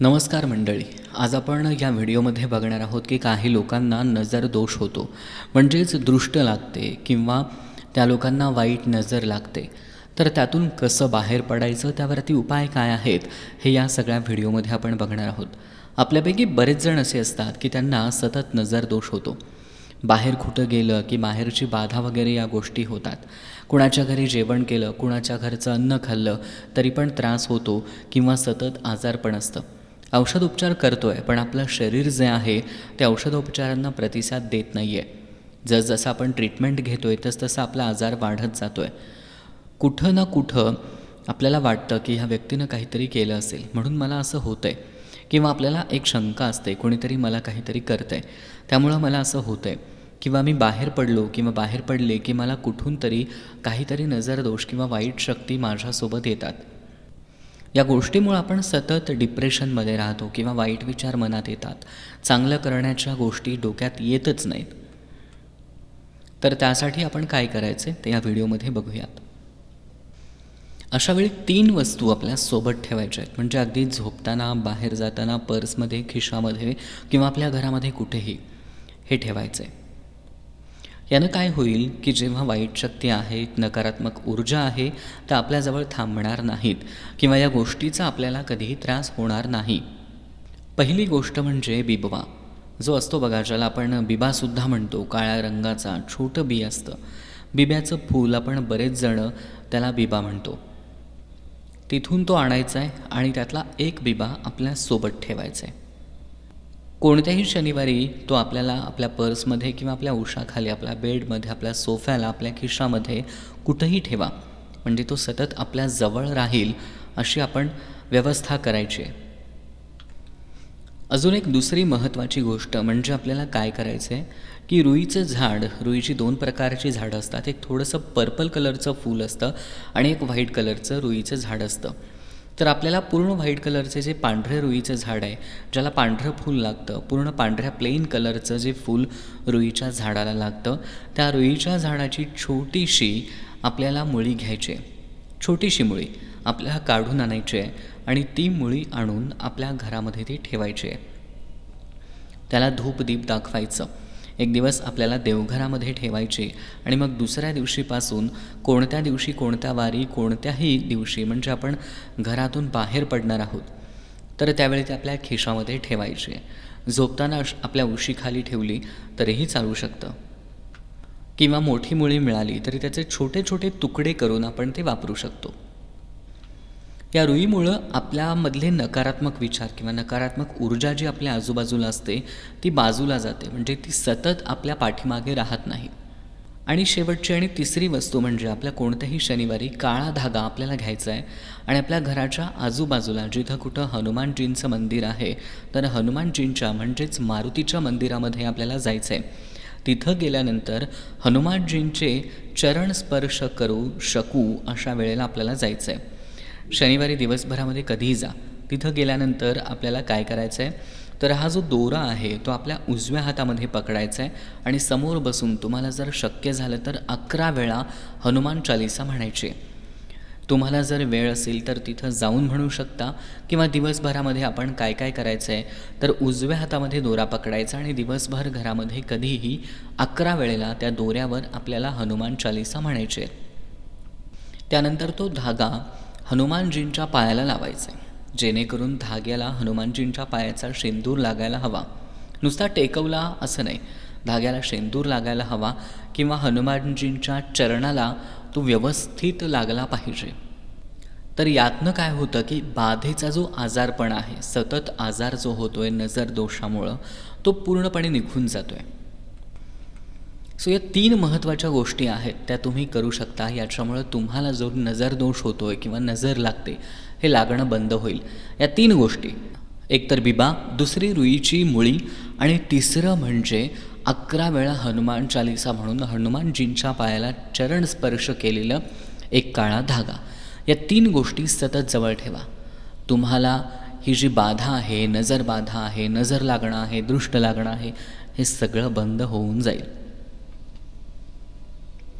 नमस्कार मंडळी. आज आपण या व्हिडिओमध्ये बघणार आहोत की काही लोकांना नजर दोष होतो. म्हणजेच दृष्ट लागते किंवा त्या लोकांना वाईट नजर लागते. तर त्यातून कसं बाहेर पडायचं त्यावरती उपाय काय आहेत हे या सगळ्या व्हिडिओमध्ये आपण बघणार आहोत. आपल्यापैकी बरेच जण असे असतात की त्यांना सतत नजर दोष होतो. बाहेर कुठं गेलं की बाहेरची बाधा वगैरे या गोष्टी होतात. कुणाच्या घरी जेवण केलं कुणाच्या घरचं अन्न खाल्लं तरी पण त्रास होतो किंवा सतत आजारपण असतं. औषधोपचार करतो आहे पण आपलं शरीर जे आहे ते औषधोपचारांना प्रतिसाद देत नाही आहे जसजसं आपण ट्रीटमेंट घेतो आहे तसतसं आपला आजार वाढत जातो आहे कुठं ना कुठं आपल्याला वाटतं की ह्या व्यक्तीनं काहीतरी केलं असेल. म्हणून मला असं होतं आहे किंवा आपल्याला एक शंका असते कोणीतरी मला काहीतरी करतं आहे त्यामुळं मला असं होतं आहे किंवा मी बाहेर पडलो किंवा बाहेर पडले की मला कुठून तरी काहीतरी नजरदोष किंवा वाईट शक्ती माझ्यासोबत येतात. या गोष्टीमुळं आपण सतत डिप्रेशनमध्ये राहतो किंवा वाईट विचार मनात येतात. चांगलं करण्याच्या गोष्टी डोक्यात येतच नाहीत. तर त्यासाठी आपण काय करायचे ते या व्हिडिओमध्ये बघूयात. अशा वेळी तीन वस्तू आपल्यासोबत ठेवायच्या आहेत. म्हणजे अगदी झोपताना बाहेर जाताना पर्समध्ये खिशामध्ये किंवा आपल्या घरामध्ये कुठेही हे ठेवायचं. आहे यानं काय होईल की जेव्हा वाईट शक्ती आहे नकारात्मक ऊर्जा आहे तर आपल्याजवळ थांबणार नाहीत किंवा या गोष्टीचा आपल्याला कधीही त्रास होणार नाही. पहिली गोष्ट म्हणजे बिबवा. जो असतो बघा ज्याला आपण बिबासुद्धा म्हणतो काळ्या रंगाचा छोटं बी असतं. बिब्याचं फूल आपण बरेच जणं त्याला बिबा म्हणतो. तिथून तो आणायचा आहे आणि त्यातला एक बिबा आपल्यासोबत ठेवायचा आहे कोणत्याही शनिवारी तो आपल्याला आपल्या पर्समध्ये किंवा आपल्या उशाखाली आपल्या बेडमध्ये आपल्या सोफ्याला आपल्या खिशामध्ये कुठंही ठेवा. म्हणजे तो सतत आपल्या जवळ राहील अशी आपण व्यवस्था करायची आहे. अजून एक दुसरी महत्त्वाची गोष्ट म्हणजे आपल्याला काय करायचं आहे की रुईचं झाड रुईची दोन प्रकारची झाडं असतात. एक थोडंसं पर्पल कलरचं फूल असतं आणि एक व्हाईट कलरचं रुईचं झाड असतं. तर आपल्याला पूर्ण व्हाईट कलरचे जे पांढरे रुईचं झाड आहे ज्याला पांढरं फूल लागतं पूर्ण पांढऱ्या प्लेन कलरचं जे फूल रुईच्या झाडाला लागतं त्या रुईच्या झाडाची छोटीशी आपल्याला मुळी घ्यायची आहे. छोटीशी मुळी आपल्याला काढून आणायची आहे आणि ती मुळी आणून आपल्या घरामध्ये ती ठेवायची आहे. त्याला धूप दीप दाखवायचं. एक दिवस आपल्याला देवघरामध्ये ठेवायचे आणि मग दुसऱ्या दिवशीपासून कोणत्या दिवशी कोणत्या वारी कोणत्याही दिवशी म्हणजे आपण घरातून बाहेर पडणार आहोत तर त्यावेळी ते आपल्या खिशामध्ये ठेवायचे. झोपताना आपल्या उशीखाली ठेवली तरीही चालू शकतं. किंवा मोठी मुळी मिळाली तरी त्याचे छोटे छोटे तुकडे करून आपण ते वापरू शकतो. या रुईमुळं आपल्यामधले नकारात्मक विचार किंवा नकारात्मक ऊर्जा जी आपल्या आजूबाजूला असते ती बाजूला जाते. म्हणजे ती सतत आपल्या पाठीमागे राहत नाही. आणि शेवटची आणि तिसरी वस्तू म्हणजे आपल्या कोणत्याही शनिवारी काळा धागा आपल्याला घ्यायचा आहे आणि आपल्या घराच्या आजूबाजूला जिथं कुठं हनुमानजींचं मंदिर आहे तर हनुमानजींच्या म्हणजेच मारुतीच्या मंदिरामध्ये आपल्याला जायचं आहे तिथं गेल्यानंतर हनुमानजींचे चरण स्पर्श करू शकू अशा वेळेला आपल्याला जायचं आहे शनिवारी दिवसभरामध्ये कधीही जा. तिथं गेल्यानंतर आपल्याला काय करायचं आहे तर हा जो दोरा आहे तो आपल्या उजव्या हातामध्ये पकडायचा आहे आणि समोर बसून तुम्हाला जर शक्य झालं तर अकरा वेळा हनुमान चालिसा म्हणायची. तुम्हाला जर वेळ असेल तर तिथं जाऊन म्हणू शकता किंवा दिवसभरामध्ये आपण काय काय करायचं आहे तर उजव्या हातामध्ये दोरा पकडायचा आणि दिवसभर घरामध्ये कधीही अकरा वेळेला त्या दोऱ्यावर आपल्याला हनुमान चालिसा म्हणायचे. त्यानंतर तो धागा हनुमानजींच्या पायाला लावायचे. जेणेकरून धाग्याला हनुमानजींच्या पायाचा शेंदूर लागायला हवा. नुसता टेकवला असं नाही. धाग्याला शेंदूर लागायला हवा किंवा हनुमानजींच्या चरणाला तो व्यवस्थित लागला पाहिजे. तर यातनं काय होतं की बाधेचा जो आजारपण आहे सतत आजार जो होतो आहे नजर दोषामुळं तो पूर्णपणे निघून जातो आहे सो या तीन महत्त्वाच्या गोष्टी आहेत त्या तुम्ही करू शकता. याच्यामुळं तुम्हाला जो नजर दोष होतो आहे किंवा नजर लागते हे लागणं बंद होईल. या तीन गोष्टी. एकतर बिबा दुसरी रुईची मुळी आणि तिसरं म्हणजे अकरा वेळा हनुमान चालिसा म्हणून हनुमानजींच्या पायाला चरण स्पर्श केलेलं एक काळा धागा. या तीन गोष्टी सतत जवळ ठेवा. तुम्हाला ही जी बाधा आहे नजर बाधा आहे नजर लागणं आहे दृष्ट लागणं आहे हे सगळं बंद होऊन जाईल.